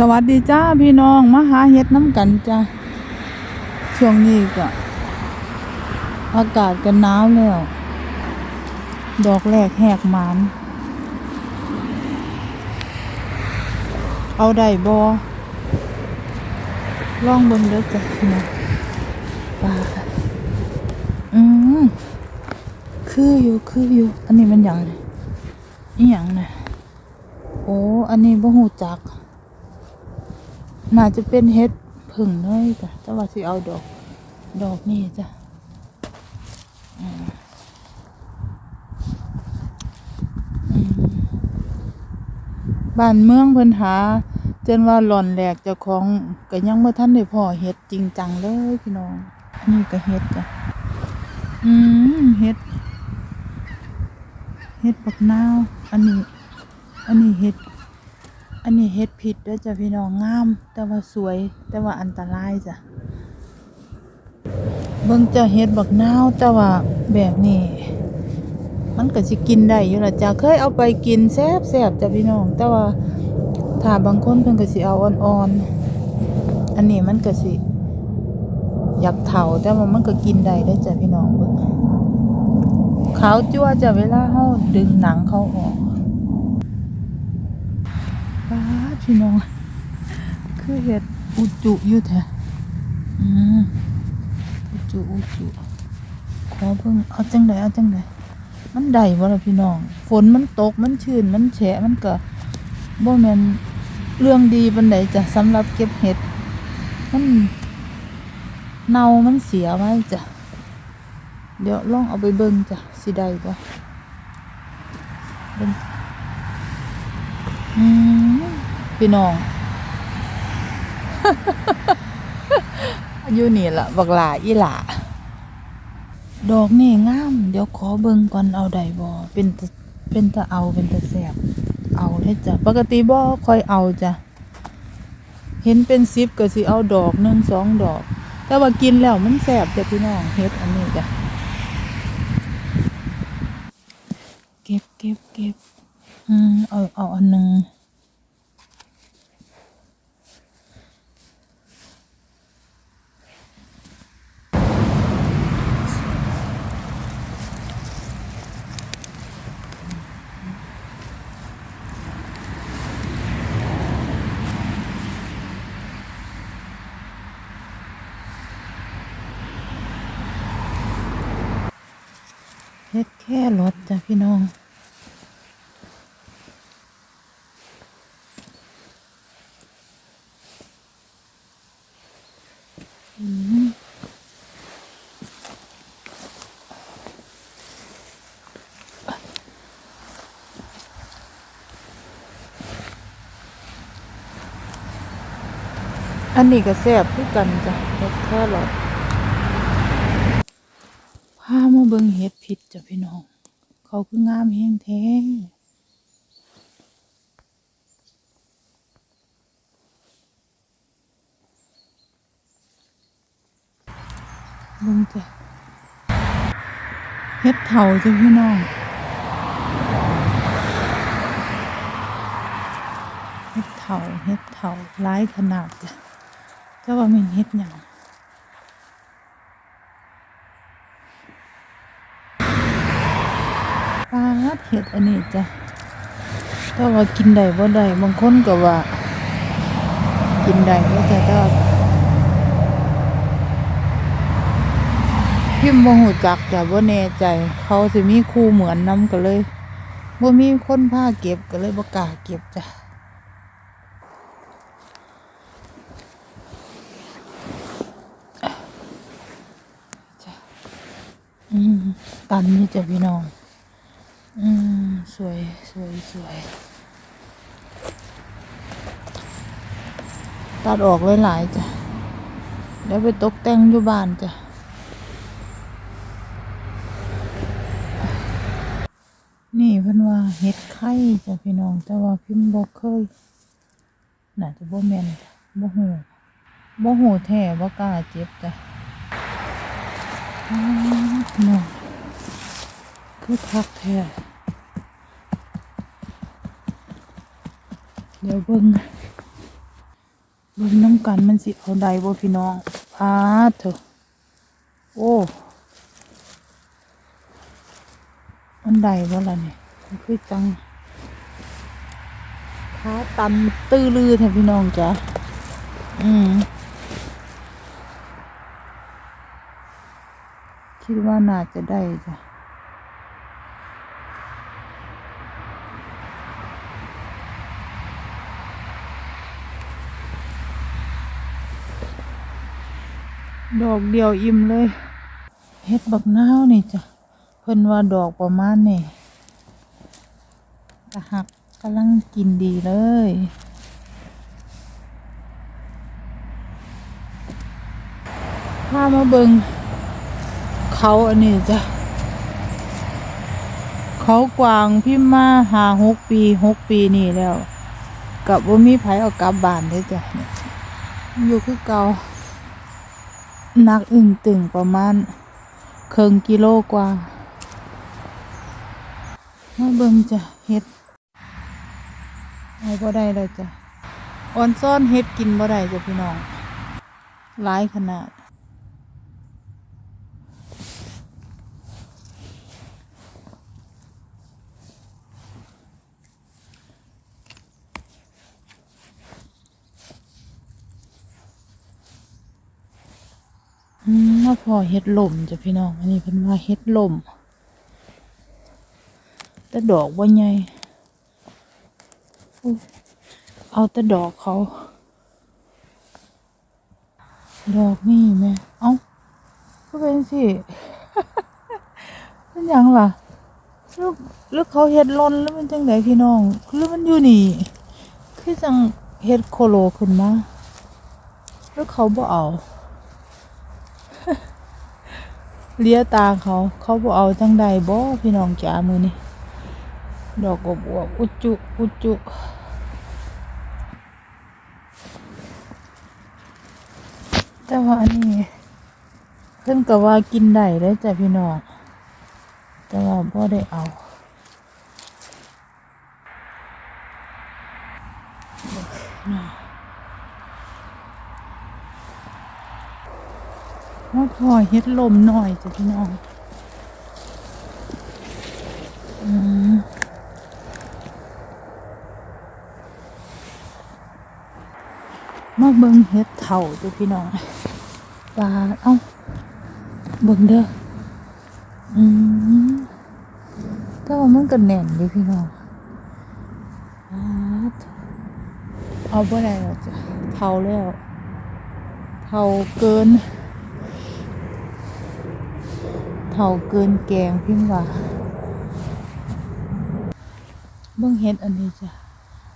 สวัสดีจ้าพี่น้องมาหาเฮ็ดน้ำกันจ้าช่วงนี้ก็อากาศก็หนาวแล้ว ดอกแรกแหกหมานเอาได้บ่ลองบิ่งเด้อจ้ะนะปลาค่ะอืมคืออยู่คืออยู่ อันนี้มันหยังเนี่อีหยังนี่ยโอ้ อันนี้บ่ฮู้จัก น่าจะเป็นเฮ็ดผึ่งเลยจ้ะแต่ว่าสิเอาดอก ดอกนี่จ้ะบ้านเมืองเพิ่นหาจนว่าหล่อนแหลกเจ้าของก็ยังบ่ทันได้พอเฮ็ดจริงจังเลยพี่น้องนนี้ก็เฮ็ดจ้ะอืมเฮ็ดเฮ็ดบักนาว อันนี้ อันนี้เฮ็ด อันนี้เฮ็ดผิดด้อจ้ะพี่น้องงาม แต่ว่าสวย แต่ว่าอันตรายจ้ะเบิ่งจะเฮ็ดบักนาวแต่ว่าแบบนี้ มันก็สิกินได้อยู่ล่ะจ้ะเคยเอาไปกินแซ่บๆจ้ะพี่น้อง แต่ว่าถ้าบางคนเพิ่นก็สิเอาอ่อนๆอันนี้มันก็สิอยากเฒ่าแต่ว่ามันก็กินได้เด้อจ้ะพี่น้องเบิ่งขาวจั่วจ้ะเวลาเฮาดึงหนังเขาออก พี่น้อง คือเห็ดอุจุอยู่แท้อุจุอุจุขอเพิ่งเอาจังไดเอาจังไดมันได้บ่ล่ะพี่น้อง ฝนมันตกมันชื้นมันแฉะมันก็บ่แม่นเรื่องดีปานใดจ้ะสำหรับเก็บเห็ด มันเน่ามันเสียไว้จ้ะ เดี๋ยวลองเอาไปเบิ่งจ้ะสิได้บ่เบิ่ง อืม พี่น้อง อยู่นี่ละบักหลาอีหล่าดอกนี่งาม เดี๋ยวขอเบิ่งก่อนเอาได้บ่เป็นตเป็นตะเอาเป็นตะแสบเอาได้จ้ะปกติบ่ค่อยเอาจ้ะเห็นเป็นซิปก็สิเอาดอกหนึ่งสองดอก แต่ว่ากินแล้วมันแสบจ้ะพี่น้องเฮ็ดอันนี้จ้ะเก็บเก็บเก็บอืมเอาเอาอันหนึ่ง ฮ็ดแค่รถจ้ะพี่น้อง อันนี้ก็แซ่บคือกันจ้ะเห็ดแค่หลอดพามาเบิ่งเห็ดผิดจ้ะพี่น้อง เขาคืองามแฮงแท้บงจ้ะเห็ดเถาจ้ะพี่น้องเห็ดเถาเห็ดเถาร้ายขนาดจ้ะแต่ว่ามันเห็ดหยังปลา ดเห็ดอันนี้จ้ะแต่ว่ากินได้บ่ได้บางคนก็ว่า กินได้ก็จะแต่ว่าพิมพ์บ่หูจักจ้ะบ่แน่ใจ เขาสิมีคู่เหมือนน้ำก็เลยบ่มีคนพาเก็บก็เลยบ่กล้าเก็บจ้ะอืมตันนี่จะพี่น้อง อืม สวย สวย สวย ตัดออกหลายๆจ้ะ เดี๋ยวไปตกแต่งอยู่บ้านจ้ะนี่เพิ่นว่าเฮ็ดไข่จ้ะพี่น้อง แต่ว่าพิมพ์บ่เคยน่าจะบ่แม่นบ่ฮู้บ่ฮู้แท้บ่กล้าเจ็บจ้ะอ้าวพี่น้องคือคักแท้ เดี๋ยวเบิ่งเบิ่งน้ำกันมันสิเอาได้บ่พี่น้องพาเถอะโอ้มันได้บ่ล่ะเนี่ยมันคือจังขาตันตื้อลือแท้พี่น้องจ้ะอืมคิดว่าน่าจะได้จ้ะ ดอกเดียวอิ่มเลยเฮ็ดบักนาวนี่จ้ะเพิ่นว่าดอกประมาณนี่กะหักกำลังกินดีเลยพามาเบิงเขาอันนี้จ้ะเขากวางพิมมาหาหกปีหกปีนี่แล้ว กับว่ามีไผเอากลับบ้านได้จ้ะอยู่คือเก่า นักอึ่งตึงประมาณเคิงกิโลกว่ามาเบิ่งจ้ะเฮ็ดเอาบ่ได้เลยจ้ะออนซ่อนเฮ็ดกินบ่ได้จ้ะพี่น้องหลายขนาด อื มาพอเฮ็ดลมจ้ะพี่น้อง อันนี้เพิ่นว่าเฮ็ดลม แต่ดอกว่าใหญ่เอาแต่ดอกเขา ดอกนี่แม่เอ้าก็เป็นสิเป็นยังล่ะลูกลูกเขาเฮ็ดลนแล้วมันจังไดพี่น้องหรือมันอยู่นี่ คือจังเฮ็ดโคโลขึ้นมาแล้วเขาบ่เอา เลียตาเขา เขาบ่เอาจังใดบ่พี่น้องจ๋ามือนี่ดอกกบวบอุจุอุจุแต่ว่าอันนี้เพิ่นก็ว่ากินได้เด้อจ้ะพี่น้องแต่ว่าบ่ได้เอา มา พอเฮ็ดลมหน่อยจ้ะพี่น้องมาเบิ่งเฮ็ดเถ่าจ้ะพี่น้องปลาเอ้าเบิ่งเด้ออืมแต่ว่ามันก็แน่นอยู่พี่น้องเอาบ่ได้แล้วจ้ะเท่าแล้วเท่าเกิน เท่าเกินแกงพิมพ์ว่าเบิ่งเฮ็ดอันนี้จ้ะ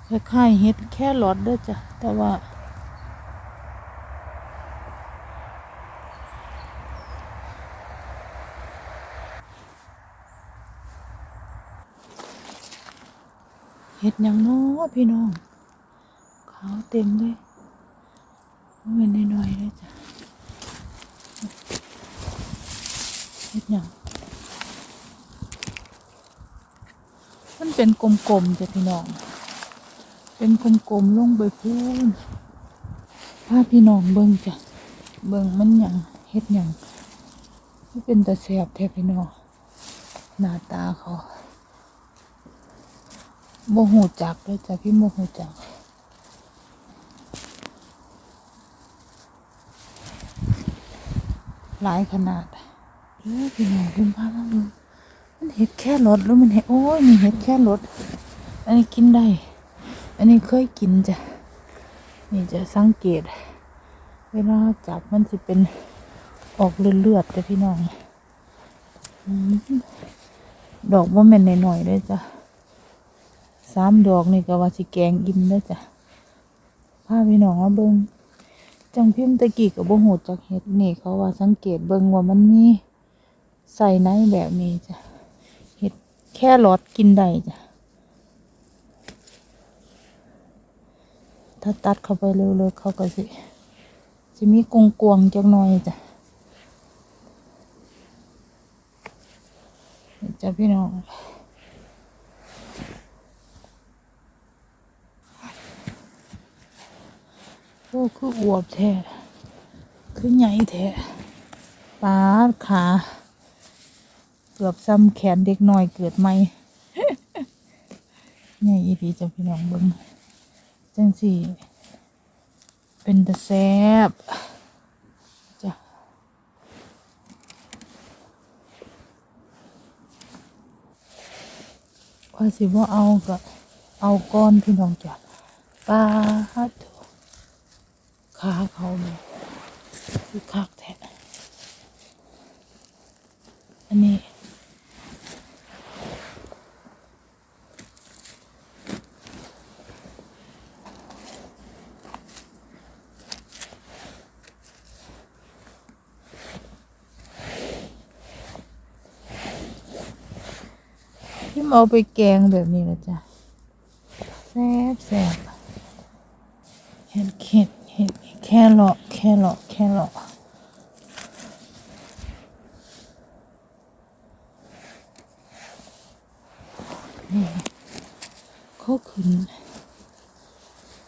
คล้ายๆเฮ็ดแค่รอดเด้อจ้ะ แต่ว่าเฮ็ดยังน้อพี่น้อง ขาวเต็มเลยมันเป็นน้อยๆเลยจ้ะ เฮ็ดหยังมันเป็นกลมๆจ้ะพี่น้อง เป็นกลมๆลงไปพูนพาพี่น้องเบิ่งจ้ะ เบิ่งมันหยังเฮ็ดหยังมันเป็นตาแสบแท้พี่น้อง หน้าตาเขาโมโหจักเลยจ้ะพี่โมโหจักหลายขนาด เออพี่น้องคุณพามาดูมันเห็ดแค่รสหรือมันเห็ดโอ้ยนี่เห็ดแค่รสอันนี้กินได้ อันนี้เคยกินจ้ะนี่จะสังเกต เวลาจับมันจะเป็นออกเลือดๆจ้ะพี่น้องดอกว่าแม่นหน่อยๆเลยจ้ะสามดอกนี่ก็ว่าสิแกงอิ่มเลยจ้ะพาพี่น้องมาเบิ่งจังพิมพ์ตะกี้กับบ่หูจักเฮ็ดนี่เขาว่าสังเกตเบิ่งว่ามันมี ใส่ในแบบนี้จ้ะเฮ็ดแค่รอดกินได้จ้ะถ้าตัดเข้าไปเร็วๆเขาก็สิจะมีกงกวงจักหน่อยจ้ะจ้ะพี่น้องโอ้คืออวบแท้คือใหญ่แท้ปาดขา กือบซ้ำแขนเด็กน้อยเกิดใหม่ใหญ่อีดีจ้ะพี่น้องเบิ่งจังสี่ เป็นตะแซบจ้ะว่าสิว่าเอาก็เอาก้อนพี่น้องจ้ะปลาฮัดขาเขาเนี่ยคือคักแท้อันนี้ ที่เอาไปแกงแบบนี้ละจ้ะแซ่บแซ่บเห็ดเข็ดเห็ดแค่เลาะแค่เลาะแค่เลาะนี่เขาขึ้น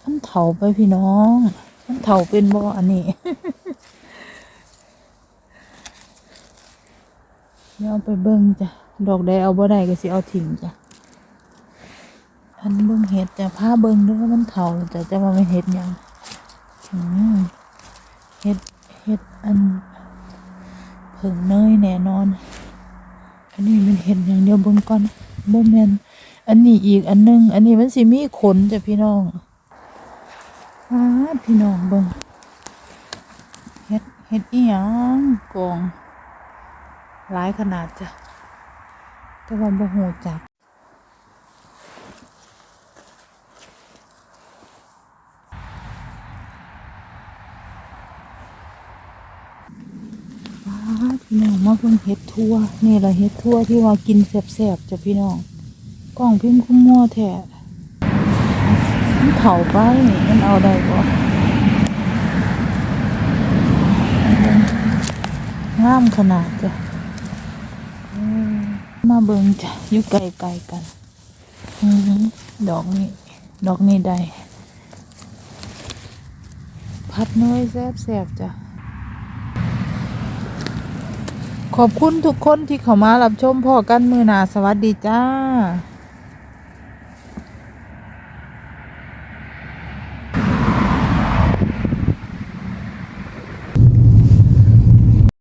มันเถาไปพี่น้องมันเถาเป็นบ่อันนี้ ดี๋ยวเอาไปเบิ่งจ้ะ ดอกใดเอาบ่ได้ก็สิเอาทิ้งจ้ะอันเบิ่งเห็ดจ้ะผ้าเบิ่งด้วยมันเฒ่าแล้วจ้ะจะว่าไม่นเห็ดยังอืมเห็ดเห็ดอันเผิงเนยแน่นอน อันนี้มันเห็ดอย่างเดียวเบิ่งก่อนบ่แมนอันนี้อีกอันหนึง อันนี้มันสิมีขนจ้ะพี่น้องอ้าพี่น้องเบิ่งเห็ดเห็ดอีหยังกอง หลายขนาดจ้ะ แต่ว่าบ่ฮู้จักว้าพี่น้องมาเพิ่งเฮ็ดทั่วนี่แหละเฮ็ดทั่วที่ว่ากินแซ่บๆจ้ะพี่น้องกล้องพิมพ์คุ้มมั่วแท้มันเข่าไปมันเอาได้บ่งามขนาดจ้ะ เบิงจ้ะอยู่ไกลๆกันอือหือดอกนี้ ดอกนี้ได้พัดน้อยแซ่บๆจ้ะ ขอบคุณทุกคนที่เข้ามารับชมพ่อกันมือนาสวัสดีจ้า